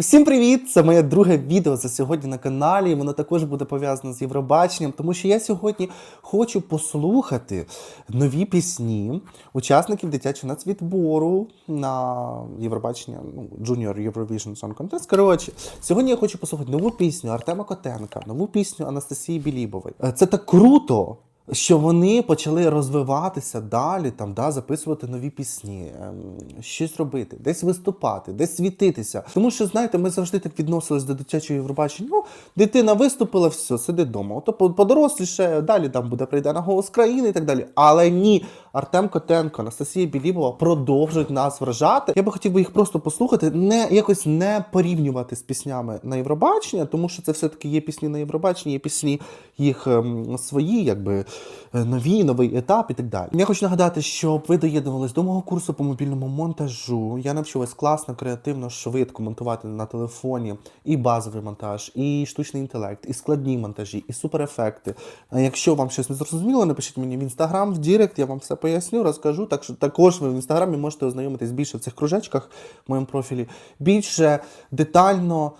Усім привіт! Це моє друге відео за сьогодні на каналі. Воно також буде пов'язано з Євробаченням, тому що я сьогодні хочу послухати нові пісні учасників дитячого нацвідбору на Євробачення, ну, Junior Eurovision Song Contest. Коротше, сьогодні я хочу послухати нову пісню Артема Котенка, нову пісню Анастасії Білібової. Е, Це так круто! Що вони почали розвиватися далі, там да записувати нові пісні, ем, щось робити, десь виступати, десь світитися. Тому що знаєте, ми завжди так відносились до дитячого Євробачення. Ну, дитина виступила, все, сиди вдома. Ото по- подоросліше, далі там буде прийде на голос країни і так далі. Але ні, Артем Котенко, Анастасія Білібова продовжують нас вражати. Я би хотів би їх просто послухати, не якось не порівнювати з піснями на Євробачення, тому що це все-таки є пісні на Євробаченні, є пісні їх ем, свої, якби нові, новий етап і так далі. Я хочу нагадати, щоб ви доєднувались до мого курсу по мобільному монтажу. Я навчу вас класно, креативно, швидко монтувати на телефоні і базовий монтаж, і штучний інтелект, і складні монтажі, і суперефекти. Якщо вам щось не зрозуміло, напишіть мені в інстаграм, в Дірект, я вам все поясню, розкажу. Так що також ви в інстаграмі можете ознайомитись більше в цих кружечках в моєму профілі. Більше детально.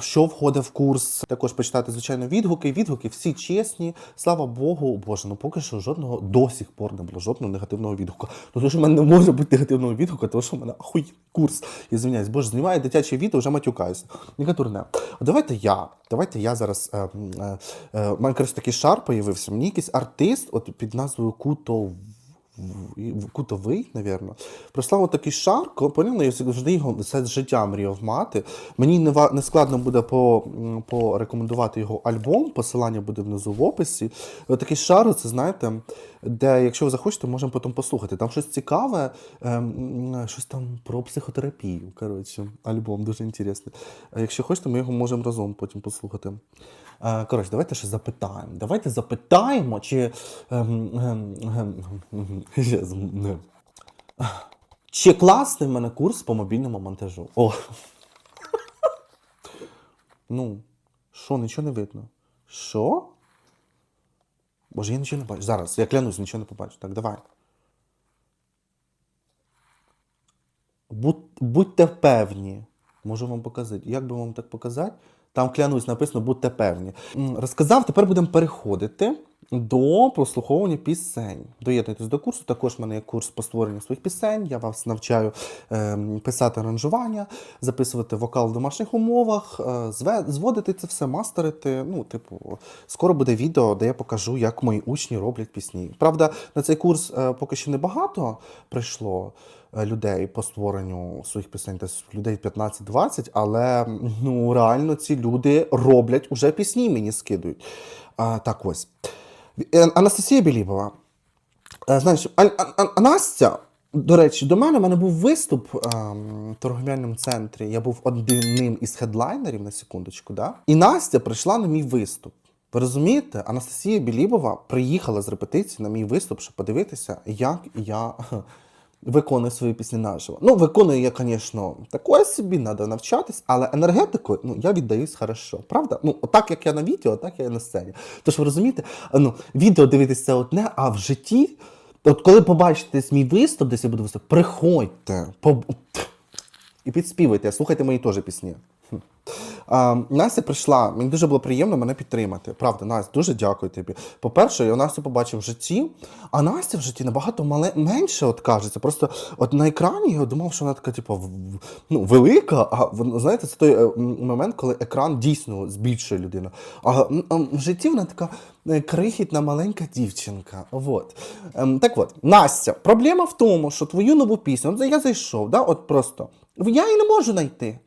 Що входить в курс, також почитати, звичайно, відгуки. Відгуки всі чесні. Слава Богу, Боже, ну поки що жодного до сих пор не було жодного негативного відгука. Ну, тому що в мене не може бути негативного відгука, тому що в мене ахуй курс. Я звиняюсь, боже, знімаю дитяче відео, вже матюкаюся. Некатурне. А давайте я. Давайте я зараз. Е, е, е, у мене коротше, такий шар появився. Мені якийсь артист, от під назвою Куто. Кутовий, напевно. Прислав такий шар, ко- поняв, ну, я завжди його все життя мріяв мати. Мені не, не складно буде по, порекомендувати його альбом, посилання буде внизу в описі. Такий шар, це знаєте, де, якщо ви захочете, можемо потім послухати. Там щось цікаве, ем, щось там про психотерапію. Коротше, альбом дуже інтересний. Якщо хочете, ми його можемо разом потім послухати. Коротше, давайте ще запитаємо. Давайте запитаємо, чи. ем, ем, ем, Чи класний в мене курс по мобільному монтажу? О. Ну, що, нічого не видно? Що? Боже, я нічого не бачу. Зараз, я клянусь, нічого не побачу. Так, давай. Будь, будьте певні. Можу вам показати. Як би вам так показати? Там клянусь, написано будьте певні. Розказав, тепер будемо переходити до прослуховування пісень. Доєднуйтесь до курсу. Також в мене є курс по створенню своїх пісень. Я вас навчаю ем, писати аранжування, записувати вокал в домашніх умовах, е, зводити це все, мастерити. Ну, типу, скоро буде відео, де я покажу, як мої учні роблять пісні. Правда, на цей курс е, поки що небагато прийшло е, людей по створенню своїх пісень, десь людей 15-20, але ну реально ці люди роблять уже пісні, мені скидують. А, так ось. Е, Анастасія Білібова. Е, Знаєш, а, а, а- а Настя, до речі, до мене в мене був виступ ем, в торговельному центрі. Я був одним із хедлайнерів на секундочку, да? І Настя прийшла на мій виступ. Ви розумієте, Анастасія Білібова приїхала з репетиції на мій виступ, щоб подивитися, як я виконую свої пісні наживо. Ну, виконую я, звісно, такое собі, треба навчатись, але енергетикою ну, я віддаюсь хорошо. Правда? Ну, отак як я на відео, так я на сцені. Тож ви розумієте, ну, відео дивитися це одне, а в житті, от коли побачите мій виступ, десь я буду виступ, приходьте по... і підспівуйте, слухайте мої теж пісні. Настя прийшла, мені дуже було приємно мене підтримати. Правда, Настя, дуже дякую тобі. По-перше, я Настю побачив в житті, а Настя в житті набагато мале... менше от кажеться. Просто от на екрані я думав, що вона така, типу, ну, велика, а знаєте, це той е, момент, коли екран дійсно збільшує людину. А в житті вона така е, крихітна маленька дівчинка. Вот. Ем, так от, Настя, проблема в тому, що твою нову пісню, от я зайшов, да, от просто, я її не можу знайти.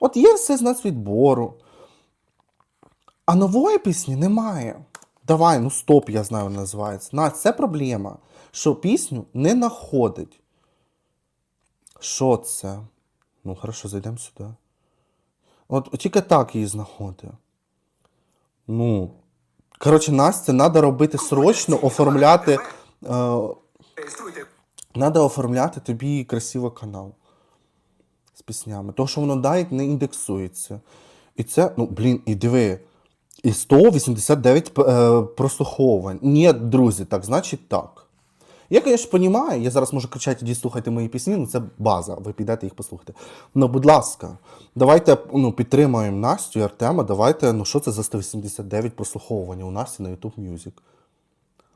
От є все з нацвідбору. А нової пісні немає. Давай, ну стоп, я знаю, вона називається. На, це проблема, що пісню не знаходить. Що це? Ну, хорошо, зайдемо сюди. От тільки так її знаходить. Ну. Коротше, Настя, треба робити срочно, оформляти. Е, Надо оформляти тобі красиво канал з піснями. То, що воно навіть не індексується. І це, ну, блін, і диви. І 189 е, прослуховувань. Ні, друзі, так, значить так. Я, звісно, розумію, я зараз можу кричати, іди слухайте мої пісні, ну це база, ви підете їх послухати. Ну, будь ласка, давайте ну, підтримаємо Настю і Артема, давайте, ну що це за 189 прослуховування у Насті на YouTube Music?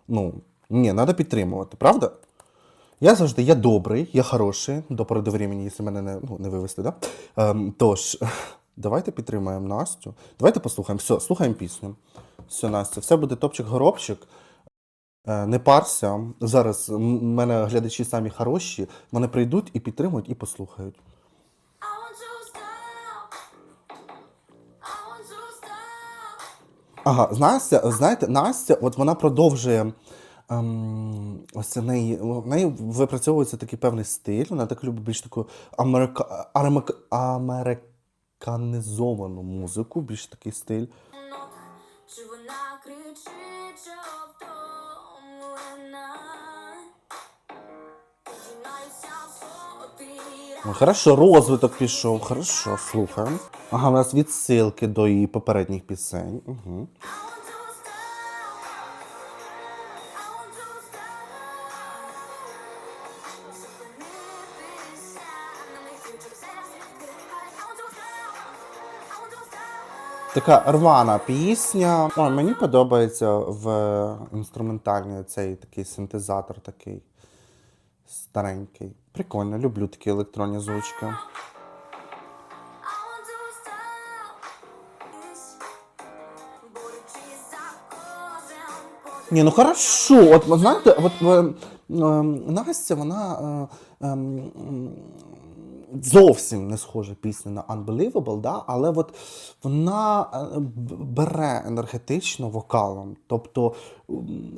Ну, ні, треба підтримувати, правда? Я завжди я добрий, я хороший до пори до времени, якщо мене не, ну, не вивести, да? Ем, тож, давайте підтримаємо Настю. Давайте послухаємо. Все, слухаємо пісню. Все, Настя, все буде топчик-горобчик. Е, Не парся. Зараз в мене глядачі самі хороші. Вони прийдуть і підтримують, і послухають. Ага, Настя, знаєте, Настя, от вона продовжує. Ем, ось це в неї, в неї випрацьовується такий певний стиль. Вона так любить більш таку америка, аремак- американізовану музику, більш такий стиль. Ну, Чи вона кричить. Ну, хорошо, розвиток пішов, хорошо, слухаємо. Ага, у нас відсилки до її попередніх пісень. Угу. Така рвана пісня. Ой, мені подобається в інструментальній цей такий синтезатор такий старенький. Прикольно, люблю такі електронні звучки. Ні, ну хорошо. От знаєте, от е, е, Настя, вона е, е, зовсім не схожа пісня на Unbelievable, да? але от вона е, бере енергетично вокалом. Тобто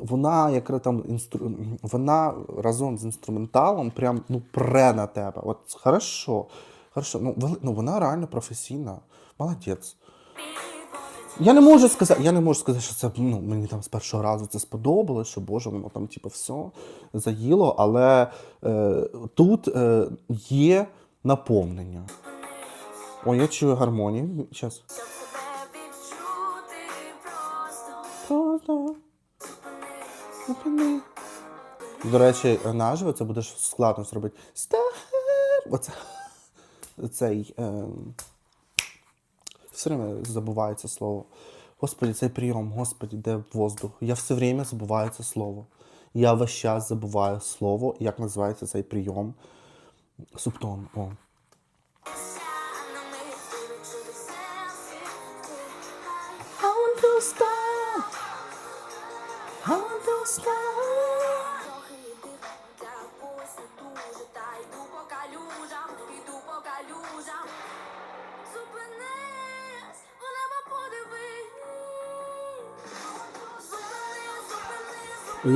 вона як там інстру... вона разом з інструменталом прям ну, пре на тебе. От хорошо. Хорошо. Ну, ну вона реально професійна. Молодець. Я не можу сказати, я не можу сказати, що це ну, мені там з першого разу це сподобалось, що Боже, воно там типу, все заїло, але е, тут е, є наповнення. О, я чую гармонію. Зараз. До речі, наживо це буде складно зробити. Оце. Цей. Е, все время забуваю це слово. Господи, цей прийом, Господи, де воздух. Я все время забуваю це слово. Я весь час забуваю слово, як називається цей прийом. Субтон. О.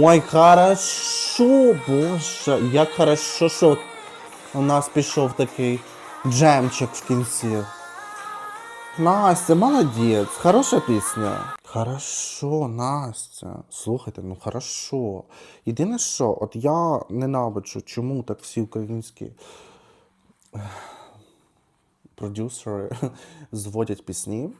Ой, хорошо, боже, як хорошо, що у нас пішов такий джемчик в кінці. Настя, молодець, хороша пісня. Хорошо, Настя. Слухайте, ну хорошо. Єдине що, от я ненавиджу, чому так всі українські продюсери зводять пісні.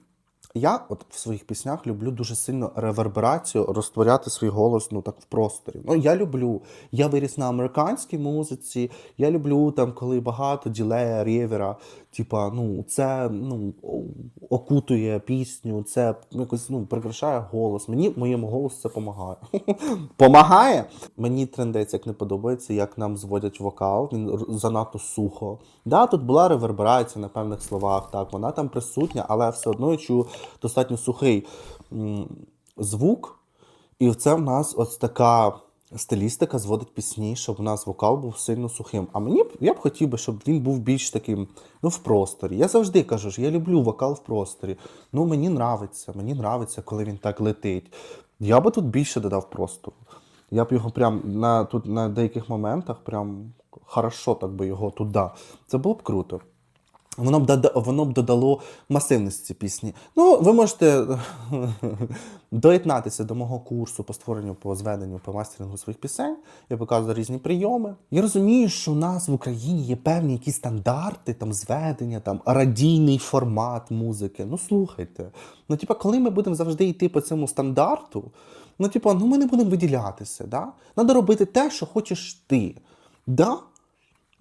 Я от в своїх піснях люблю дуже сильно реверберацію, розтворяти свій голос ну так в просторі. Ну я люблю. Я виріс на американській музиці. Я люблю там, коли багато ділея, ревера. Типа, ну це ну окутує пісню, це якось ну прикрашає голос. Мені моєму голосу це допомагає. Помагає. Мені трендець як не подобається, як нам зводять вокал. Він занадто сухо. Да, тут була реверберація на певних словах. Так, вона там присутня, але все одно я чую достатньо сухий звук. І це в нас ось така стилістика зводить пісні, щоб у нас вокал був сильно сухим. А мені б я б хотів би, щоб він був більш таким, ну, в просторі. Я завжди кажу, що я люблю вокал в просторі. Ну, мені нравиться, мені нравиться, коли він так летить. Я би тут більше додав простору. Я б його прям на тут на деяких моментах прям хорошо так би його туди. Це було б круто. Воно б, дода- воно б додало масивності пісні. Ну, ви можете доєднатися до мого курсу по створенню, по зведенню, по мастерингу своїх пісень. Я показую різні прийоми. Я розумію, що у нас в Україні є певні якісь стандарти, там зведення, там радійний формат музики. Ну слухайте. Ну, типа, коли ми будемо завжди йти по цьому стандарту, ну, типа, ну ми не будемо виділятися. Да? Надо робити те, що хочеш ти. Да?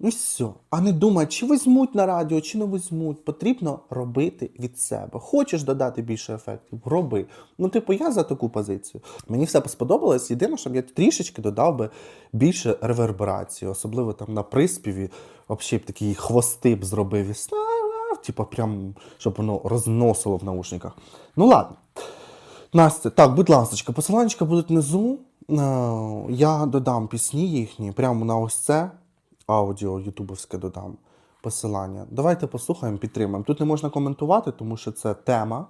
Ну і все. А не думай, чи візьмуть на радіо, чи не візьмуть. Потрібно робити від себе. Хочеш додати більше ефектів? Роби. Ну, типу, я за таку позицію. Мені все сподобалось. Єдине, щоб я трішечки додав би більше реверберації, особливо там на приспіві, взагалі б такі хвости б зробив і типу, прям, щоб воно розносило в наушниках. Ну ладно. Настя, так, будь ласка, посиланнячка будуть внизу. Е, Я додам пісні їхні, прямо на ось це аудіо ютубовське додам посилання. Давайте послухаємо, підтримаємо. Тут не можна коментувати, тому що це тема.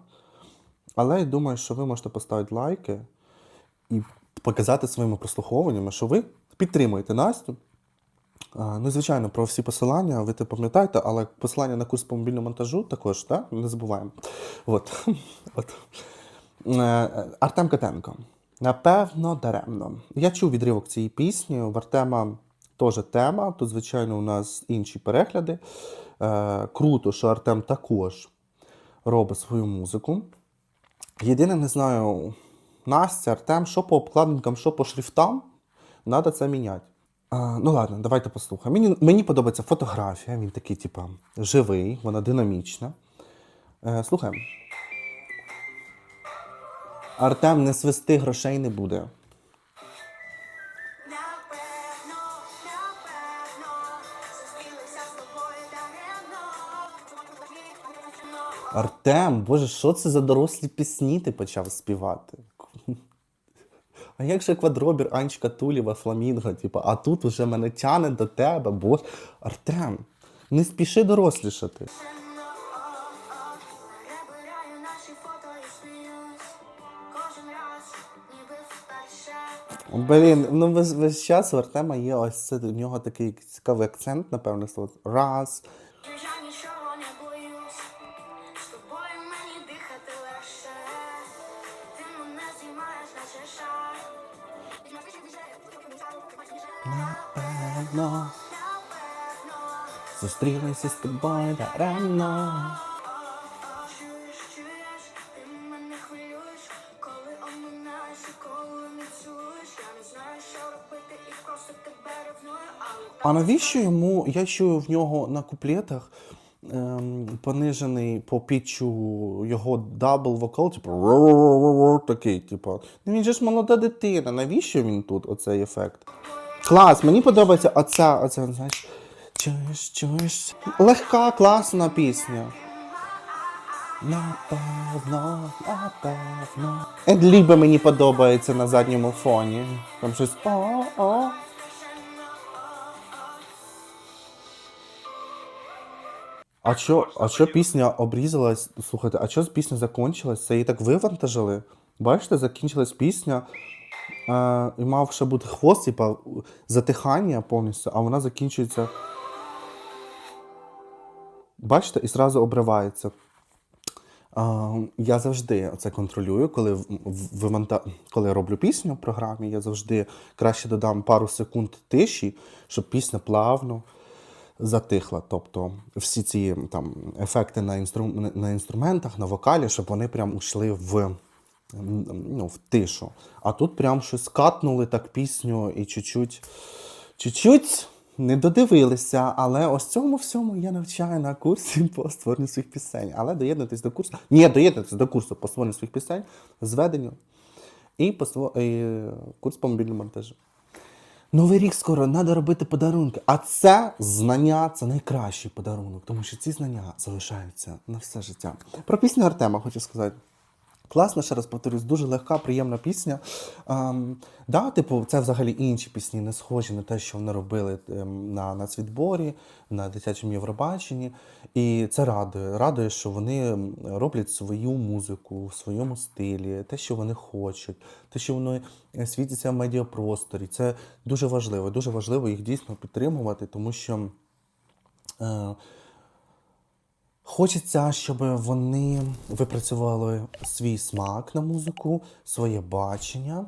Але я думаю, що ви можете поставити лайки і показати своїми прослуховуваннями, що ви підтримуєте Настю. Ну, звичайно, про всі посилання ви це пам'ятаєте, але посилання на курс по мобільному монтажу також, так? Не забуваємо. От. От. Е, Артем Котенко. Напевно, даремно. Я чув відривок цієї пісні. В Артема теж тема. Тут, звичайно, у нас інші перегляди. Е, Круто, що Артем також робить свою музику. Єдине, не знаю, Настя, Артем, що по обкладинкам, що по шрифтам, треба це міняти. А, ну ладно, давайте послухаємо. Мені, мені подобається фотографія, він такий, типа, живий, вона динамічна. Е, слухаємо. Артем, не свисти, грошей не буде. Артем, боже, що це за дорослі пісні ти почав співати? А як же квадробір Анечка Тулєва, Фламінго, типу, а тут уже мене тяне до тебе, боже. Артем, не спіши дорослішати. Блін, ну весь, весь час у Артема є ось це, у нього такий цікавий акцент, напевно, слово. Раз. І просто тебе ревную, але А навіщо йому, я чую в нього на куплетах ем, понижений по пітчу його дабл вокал, типу такий, типу. Ну він же ж молода дитина. Навіщо він тут оцей ефект? Клас, мені подобається оця, оця, знаєш. Чуєш, чуєш. Легка, класна пісня. Напевно, напевно. Едліби мені подобається на задньому фоні. Там щось о-о. А що, а що пісня обрізалась? Слухайте, а що пісня закінчилась? Це її так вивантажили? Бачите, закінчилась пісня, і мав ще бути хвост, типа затихання повністю, а вона закінчується. Бачите, і зразу обривається. А, я завжди це контролюю, коли, вимонта... коли роблю пісню в програмі, я завжди краще додам пару секунд тиші, щоб пісня плавно затихла. Тобто всі ці там, ефекти на, інстру... на інструментах, на вокалі, щоб вони прям ушли в, ну, в тишу. А тут прям щось катнули так пісню і чуть-чуть, чуть-чуть не додивилися, але ось цьому всьому я навчаю на курсі по створенню своїх пісень. Але доєднуйтесь до курсу. Ні, доєднуйтесь до курсу по створенню своїх пісень, зведенню і, по і курс по мобільному монтажу. Новий рік скоро треба робити подарунки. А це знання це найкращий подарунок, тому що ці знання залишаються на все життя. Про пісню Артема хочу сказати. Класна, ще раз повторюсь, дуже легка, приємна пісня. Ем, да, типу, це взагалі інші пісні, не схожі на те, що вони робили ем, на нацвідборі, на дитячому Євробаченні. І це радує. Радує, що вони роблять свою музику в своєму стилі, те, що вони хочуть, те, що воно е, світиться в медіапросторі. Це дуже важливо. Дуже важливо їх дійсно підтримувати, тому що. Е, Хочеться, щоб вони випрацювали свій смак на музику, своє бачення,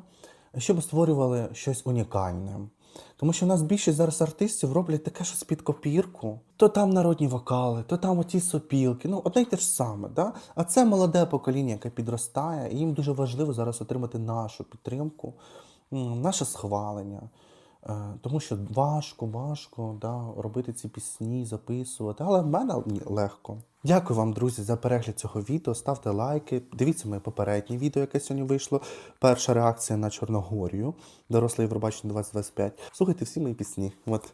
щоб створювали щось унікальне. Тому що у нас більшість зараз артистів роблять таке щось під копірку. То там народні вокали, то там оті сопілки. Ну, одне й те ж саме. Да? А це молоде покоління, яке підростає, і їм дуже важливо зараз отримати нашу підтримку, наше схвалення. Е, Тому що важко, важко да, робити ці пісні, записувати, але в мене легко. Дякую вам, друзі, за перегляд цього відео. Ставте лайки. Дивіться моє попереднє відео, яке сьогодні вийшло. Перша реакція на Чорногорію, доросле Євробачення 2025. Слухайте всі мої пісні. От.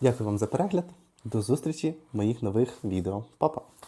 Дякую вам за перегляд. До зустрічі в моїх нових відео. Па-па!